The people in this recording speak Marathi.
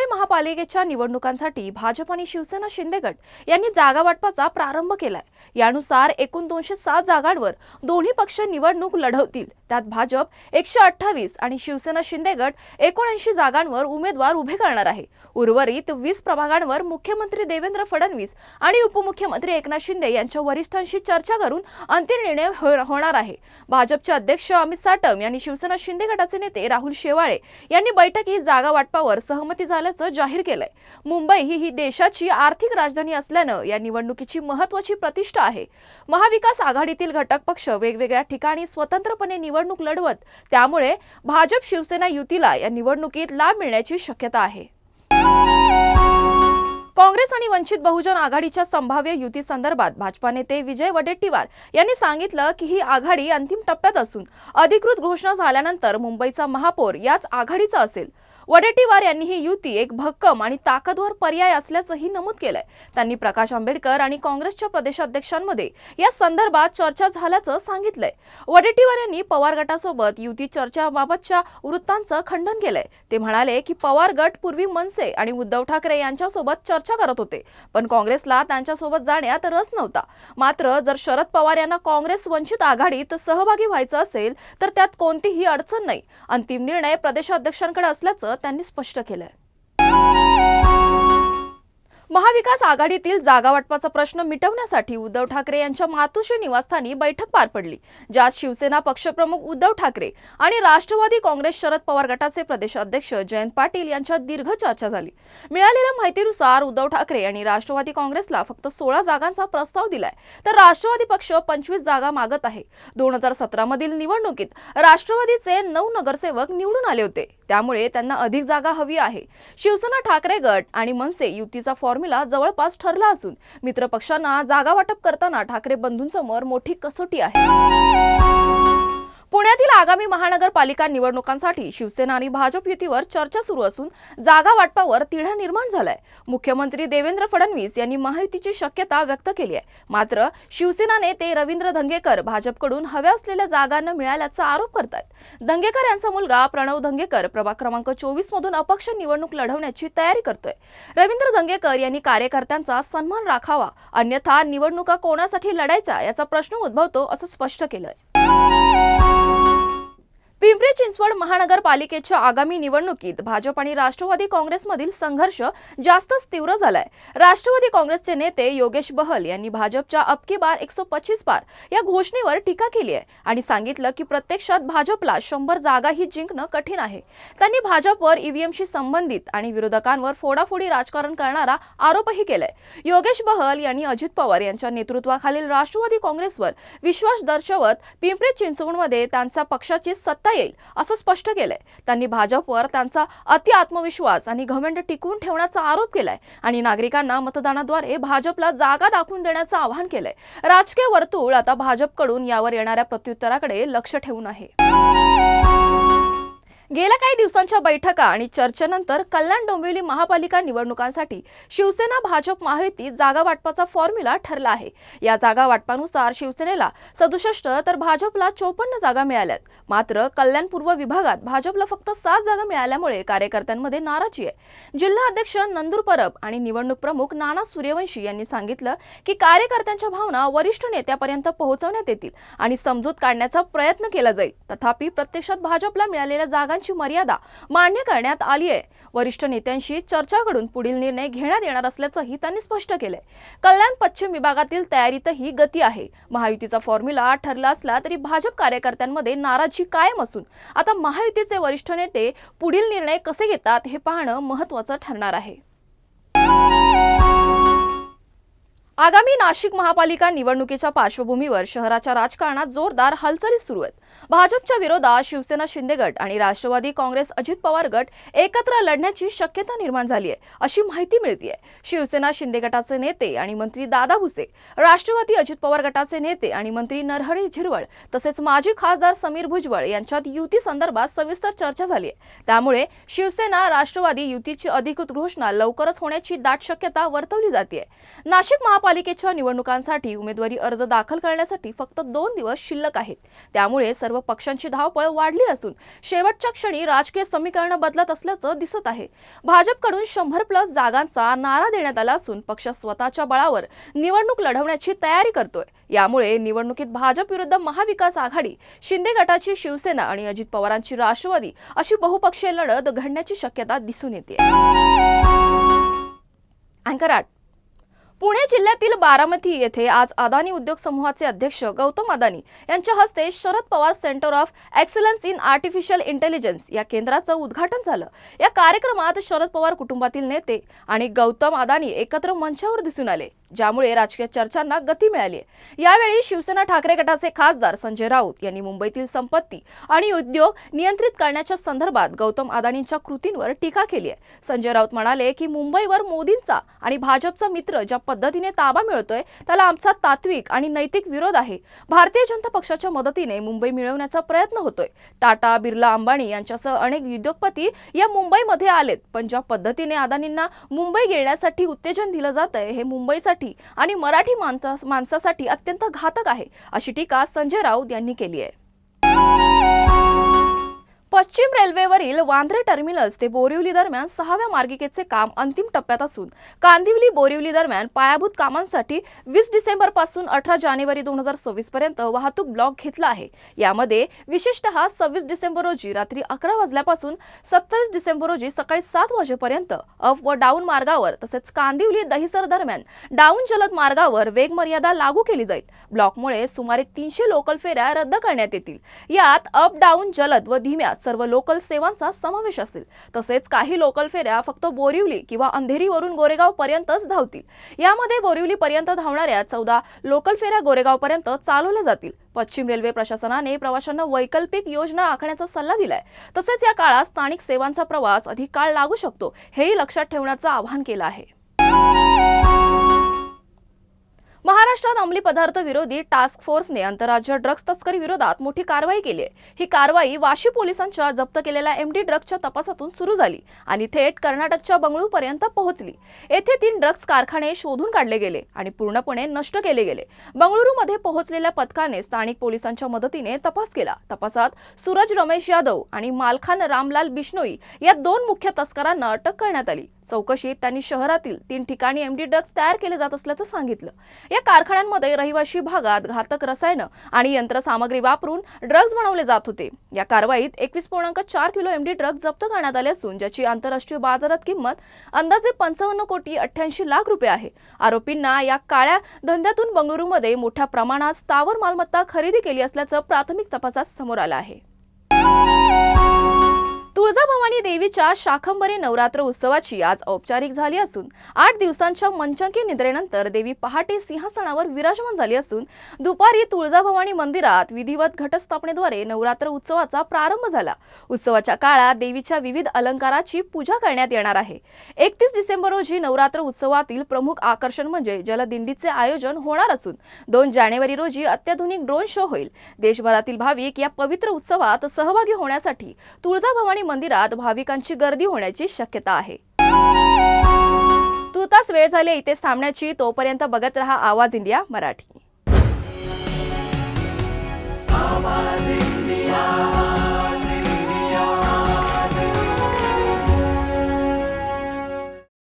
मुंबई महापालिकेच्या निवडणुकांसाठी भाजप आणि शिवसेना शिंदेगट यांनी जागा वाटपाचा प्रारंभ केलाय. यानुसार एकूण दोनशे सात जागांवर दोन्ही पक्ष निवडणूक लढवतील. त्यात भाजप एकशे अठ्ठावीस आणि शिवसेना शिंदेगट एकोणऐंशी जागांवर उमेदवार उभे करणार आहे. उर्वरित वीस प्रभागांवर मुख्यमंत्री देवेंद्र फडणवीस आणि उपमुख्यमंत्री एकनाथ शिंदे यांच्या वरिष्ठांशी चर्चा करून अंतिम निर्णय हो-, होणार आहे. भाजपचे अध्यक्ष अमित साटम यांनी शिवसेना शिंदे गटाचे नेते राहुल शेवाळे यांनी बैठकीत जागा वाटपावर सहमती असल्याचं जाहीर केलंय. मुंबई ही ही देशाची आर्थिक राजधानी असल्यानं या निवडणुकीची महत्वाची प्रतिष्ठा आहे. महाविकास आघाडीतील घटक पक्ष वेगवेगळ्या ठिकाणी स्वतंत्रपणे निवडणूक लढवत त्यामुळे भाजप शिवसेना युतीला या निवडणुकीत लाभ मिळण्याची शक्यता आहे. काँग्रेस आणि वंचित बहुजन आघाडीच्या संभाव्य युती संदर्भात भाजपा नेते विजय वडेट्टीवार यांनी सांगितलं की ही आघाडी अंतिम टप्प्यात असून अधिकृत घोषणा झाल्यानंतर मुंबईचा महापौर याच आघाडीचा असेल. वडेट्टीवार यांनी ही युती एक भक्कम आणि ताकदवर पर्याय असल्याचंही नमूद केलंय. त्यांनी प्रकाश आंबेडकर आणि काँग्रेसच्या प्रदेशाध्यक्षांमध्ये या संदर्भात चर्चा झाल्याचं सांगितलंय. वडेट्टीवार यांनी पवार गटासोबत युती चर्चाबाबतच्या वृत्तांचं खंडन केलंय. ते म्हणाले की पवार गट पूर्वी मनसे आणि उद्धव ठाकरे यांच्यासोबत चर्चा करत होते पण काँग्रेसला त्यांच्यासोबत जाण्यात रस नव्हता. मात्र जर शरद पवार यांना काँग्रेस वंचित आघाडीत सहभागी व्हायचं असेल तर त्यात कोणतीही अडचण नाही. अंतिम निर्णय प्रदेशाध्यक्षांकडे असल्याचं त्यांनी स्पष्ट केलंय. महाविकास आघाडीतील जागा वाटपाचा प्रश्न मिटवण्यासाठी उद्धव ठाकरे यांच्या मातोश्री निवासस्थानी बैठक पार पडली ज्यात शिवसेना पक्षप्रमुख उद्धव ठाकरे आणि राष्ट्रवादी काँग्रेस शरद पवार गटाचे प्रदेशाध्यक्ष जयंत पाटील यांच्यात दीर्घ चर्चा झाली. मिळालेल्या माहितीनुसार उद्धव ठाकरे यांनी राष्ट्रवादी काँग्रेसला फक्त सोळा जागांचा प्रस्ताव दिलाय तर राष्ट्रवादी पक्ष पंचवीस जागा मागत आहे. दोन हजार सतरा मधील निवडणुकीत राष्ट्रवादीचे नऊ नगरसेवक निवडून आले होते त्यामुळे त्यांना अधिक जागा हवी आहे. शिवसेना ठाकरे गट आणि मनसे युतीचा फॉर्म फॉर्म्युला जवळपास ठरला असून मित्र पक्षांना जागा वाटप करताना ठाकरे बंधूंसमोर मोठी कसोटी आहे. पुण्यातील आगामी महानगरपालिका निवडणुकांसाठी शिवसेना आणि भाजप युतीवर चर्चा सुरू असून जागा वाटपावर तिढा निर्माण झालाय. मुख्यमंत्री देवेंद्र फडणवीस यांनी महायुतीची शक्यता व्यक्त केली आहे. मात्र शिवसेना नेते रवींद्र धंगेकर भाजपकडून हव्या असलेल्या जागा न मिळाल्याचा आरोप करतात धंगेकर यांचा मुलगा प्रणव धंगेकर प्रभाग क्रमांक चोवीस मधून अपक्ष निवडणूक लढवण्याची तयारी करतोय. रवींद्र धंगेकर यांनी कार्यकर्त्यांचा सन्मान राखावा अन्यथा निवडणुका कोणासाठी लढायच्या याचा प्रश्न उद्भवतो असं स्पष्ट केलंय. पिंपरी चिंचवड महानगरपालिकेच्या आगामी निवडणुकीत भाजप आणि राष्ट्रवादी काँग्रेसमधील संघर्ष जास्तच तीव्र झालाय. राष्ट्रवादी काँग्रेसचे नेते योगेश बहल यांनी भाजपच्या अबकी बार एकशे पच्चीस बार या घोषणेवर टीका केली आहे आणि सांगितलं की प्रत्यक्षात भाजपला शंभर जागाही जिंकणं कठीण आहे. त्यांनी भाजपवर ईव्हीएमशी संबंधित आणि विरोधकांवर फोडाफोडी राजकारण करणारा आरोपही केलाय. योगेश बहल यांनी अजित पवार यांच्या नेतृत्वाखालील राष्ट्रवादी काँग्रेसवर विश्वास दर्शवत पिंपरी चिंचवडमध्ये त्यांचा पक्षाची सत्ता येईल असं स्पष्ट केलंय. त्यांनी भाजपवर त्यांचा अति आत्मविश्वास आणि घमंड टिकवून ठेवण्याचा आरोप केलाय आणि नागरिकांना मतदानाद्वारे भाजपला जागा दाखवून देण्याचं आवाहन केलंय. राजकीय वर्तुळ आता भाजपकडून यावर येणाऱ्या प्रत्युत्तराकडे लक्ष ठेवून आहे. गेल्या काही दिवसांच्या बैठका आणि चर्चेनंतर कल्याण डोंबिवली महापालिका निवडणुकांसाठी शिवसेना भाजप महायुती जागा वाटपाचा फॉर्म्युला ठरला आहे. या जागा वाटपानुसार शिवसेनेला सदुसष्ट तर भाजपला चोपन्न जागा मिळाल्यात. मात्र कल्याण पूर्व विभागात भाजपला फक्त सात जागा मिळाल्यामुळे कार्यकर्त्यांमध्ये नाराजी आहे. जिल्हा अध्यक्ष नंदूर परब आणि निवडणूक प्रमुख नाना सूर्यवंशी यांनी सांगितलं की कार्यकर्त्यांच्या भावना वरिष्ठ नेत्यापर्यंत पोहोचवण्यात येतील आणि समजूत काढण्याचा प्रयत्न केला जाईल. तथापि प्रत्यक्षात भाजपला मिळालेल्या जागा जागांची मर्यादा मान्य करण्यात आली आहे. वरिष्ठ नेत्यांशी चर्चा करून पुढील निर्णय घेण्यात येणार असल्याचंही त्यांनी स्पष्ट केलंय. कल्याण पश्चिम विभागातील तयारीतही गती आहे. महायुतीचा फॉर्म्युला ठरला असला तरी भाजप कार्यकर्त्यांमध्ये नाराजी कायम असून आता महायुतीचे वरिष्ठ नेते पुढील निर्णय कसे घेतात हे पाहणं महत्त्वाचं ठरणार आहे. आगामी नाशिक महापालिका निवडणुकीच्या पार्श्वभूमीवर शहराच्या राजकारणात जोरदार हालचाली सुरू आहेत. भाजपच्या विरोधात शिवसेना शिंदे गट आणि राष्ट्रवादी काँग्रेस अजित पवार गट एकत्र लढण्याची शक्यता निर्माण झाली आहे अशी माहिती मिळते शिवसेना शिंदे गटाचे नेते आणि मंत्री दादा भुसे राष्ट्रवादी अजित पवार गटाचे नेते आणि मंत्री नरहरी झिरवळ तसेच माजी खासदार समीर भुजबळ यांच्यात युती संदर्भात सविस्तर चर्चा झाली आहे. त्यामुळे शिवसेना राष्ट्रवादी युतीची अधिकृत घोषणा लवकरच होण्याची दाट शक्यता वर्तवली जाते नाशिक महापालिका महापालिकेच्या निवडणुकांसाठी उमेदवारी अर्ज दाखल करण्यासाठी फक्त दोन दिवस शिल्लक आहेत. त्यामुळे सर्व पक्षांची धावपळ वाढली असून शेवटच्या क्षणी राजकीय समीकरण बदलत असल्याचं दिसत आहे. भाजपकडून शंभर प्लस जागांचा नारा देण्यात आला असून पक्ष स्वतःच्या बळावर निवडणूक लढवण्याची तयारी करतोय. यामुळे निवडणुकीत भाजप विरुद्ध महाविकास आघाडी शिंदे गटाची शिवसेना आणि अजित पवारांची राष्ट्रवादी अशी बहुपक्षीय लढत घडण्याची शक्यता दिसून येते अँकर आठ. पुणे जिल्ह्यातील बारामती येथे आज अदानी उद्योग समूहाचे अध्यक्ष गौतम अदानी यांच्या हस्ते Sharad Pawar centre of excellence in artificial intelligence या केंद्राचं उद्घाटन झालं. या कार्यक्रमात शरद पवार कुटुंबातील नेते आणि गौतम अदानी एकत्र मंचावर दिसून आले. ज्यामुळे राजकीय चर्चांना गती मिळाली आहे. यावेळी शिवसेना ठाकरे गटाचे खासदार संजय राऊत यांनी मुंबईतील संपत्ती आणि उद्योग नियंत्रित करण्याच्या संदर्भात गौतम अदानींच्या कृतींवर टीका केली आहे. संजय राऊत म्हणाले की मुंबईवर मोदींचा आणि भाजपचा मित्र ज्या पद्धतीने ताबा मिळतोय त्याला आमचा तात्विक आणि नैतिक विरोध आहे. भारतीय जनता पक्षाच्या मदतीने मुंबई मिळवण्याचा प्रयत्न होतोय. टाटा बिर्ला अंबानी यांच्यासह अनेक उद्योगपती या मुंबईमध्ये आलेत पण ज्या पद्धतीने अदानींना मुंबई गिळण्यासाठी उत्तेजन दिलं जात आहे हे मुंबईसाठी आणि मराठी माणसा- माणसासाठी अत्यंत घातक आहे अशी टीका संजय राऊत यांनी केली आहे. पश्चिम रेल्वेवरील वांद्रे टर्मिनस ते बोरिवली दरम्यान सहाव्या मार्गिकेचे काम अंतिम टप्प्यात असून कांदिवली बोरिवली दरम्यान पायाभूत कामांसाठी वीस डिसेंबरपासून अठरा जानेवारी दोन हजार सव्वीस पर्यंत वाहतूक ब्लॉक घेतला आहे. यामध्ये विशेषतः सव्वीस डिसेंबर रोजी रात्री अकरा वाजल्यापासून सत्तावीस डिसेंबर रोजी सकाळी सात वाजेपर्यंत अप व डाऊन मार्गावर तसेच कांदिवली दहिसर दरम्यान डाऊन जलद मार्गावर वेग मर्यादा लागू केली जाईल. ब्लॉकमुळे सुमारे तीनशे लोकल फेऱ्या रद्द करण्यात येतील. यात अप डाऊन जलद व धीम्या सर्व लोकल सेवांचा समावेश असेल. तसेच काही लोकल फेऱ्या फक्त बोरिवली किंवा अंधेरीवरून गोरेगाव पर्यंतच धावतील. यामध्ये बोरिवली पर्यंत धावणाऱ्या चौदा लोकल फेऱ्या गोरेगाव पर्यंत चालवल्या जातील. पश्चिम रेल्वे प्रशासनाने प्रवाशांना वैकल्पिक योजना आखण्याचा सल्ला दिलाय. तसेच या काळात स्थानिक सेवांचा प्रवास अधिक काळ लागू शकतो हेही लक्षात ठेवण्याचं आवाहन केलं आहे. महाराष्ट्रात अंमली पदार्थ विरोधी टास्क फोर्सने आंतरराज्य ड्रग्ज तस्करी विरोधात मोठी कारवाई केली आहे. ही कारवाई वाशी पोलिसांच्या जप्त केलेल्या एमडी ड्रग्जच्या तपासातून सुरू झाली आणि थेट कर्नाटकच्या बंगळूरपर्यंत पोहोचली. येथे तीन ड्रग्ज कारखाने शोधून काढले गेले आणि पूर्णपणे नष्ट केले गेले. बंगळुरूमध्ये पोहोचलेल्या पथकाने स्थानिक पोलिसांच्या मदतीने तपास केला. तपासात सूरज रमेश यादव आणि मालखान रामलाल बिश्नोई या दोन मुख्य तस्करांना अटक करण्यात आली. चौकशीत त्यांनी शहरातील तीन ठिकाणी एमडी ड्रग्ज तयार केले जात असल्याचं सांगितलं. या कारखान्यांमध्ये रहिवाशी भागात घातक रसायनं आणि यंत्रसामग्री वापरून ड्रग्ज बनवले जात होते. या कारवाईत एकवीस पूर्णांक चार किलो एमडी ड्रग्ज जप्त करण्यात आले असून ज्याची आंतरराष्ट्रीय बाजारात किंमत अंदाजे पंचावन्न कोटी अठ्ठ्याऐंशी लाख रुपये आहे. आरोपींना या काळ्या धंद्यातून बंगळुरूमध्ये मोठ्या प्रमाणात स्थावर मालमत्ता खरेदी केली असल्याचं प्राथमिक तपासात समोर आलं आहे. तुळजाभवानी देवीच्या शाखंबरी नवरात्र उत्सवाची आज औपचारिक झाली असून आठ दिवसांच्या मंचकी निद्रेनंतर देवी पहाटे सिंहासनावर विराजमान झाली असून दुपारी तुळजाभवानी मंदिरात विधिवत घटस्थापनेद्वारे नवरात्र उत्सवाचा प्रारंभ झाला. उत्सवाच्या काळात देवीच्या विविध अलंकाराची पूजा करण्यात येणार आहे. एकतीस डिसेंबर रोजी नवरात्र उत्सवातील प्रमुख आकर्षण म्हणजे जलदिंडीचे आयोजन होणार असून दोन जानेवारी रोजी अत्याधुनिक ड्रोन शो होईल. देशभरातील भाविक या पवित्र उत्सवात सहभागी होण्यासाठी तुळजाभवानी मंदिरात भाविकांची गर्दी होण्याची शक्यता आहे. तुर्तास वेळ झाले इथे सामन्याची तोपर्यंत बघत रहा आवाज इंडिया मराठी. आवाज इंडिया.